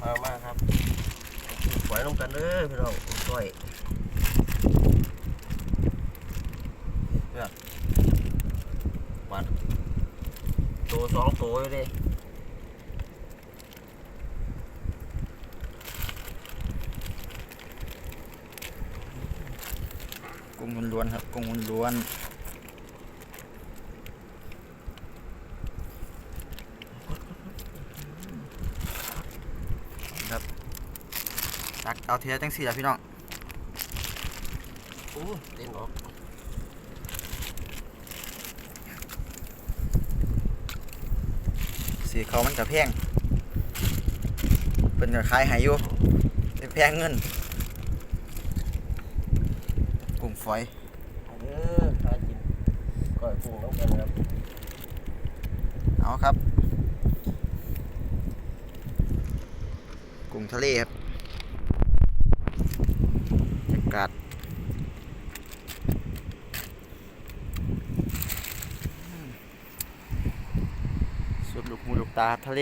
มามาครับปล่อยลงกันเด้อพี่น้องช่วยเนี่ยวัดตัวสองตัวอยู่ดิกุ้งล้วนๆครับกุ้งล้วน ครับตักเอาเทียจังสี่ละพี่น้องโอ้เต้นออกสีเขามันกับแพงเป็นกับขายใหายอยู่เป็นแพงเงินกุ้งฝอยเออหากินก้อยกุ้งน้ำกันครับ เอาครับ งทะเลครับอากาศสุดลูกหูลูกตาทะเล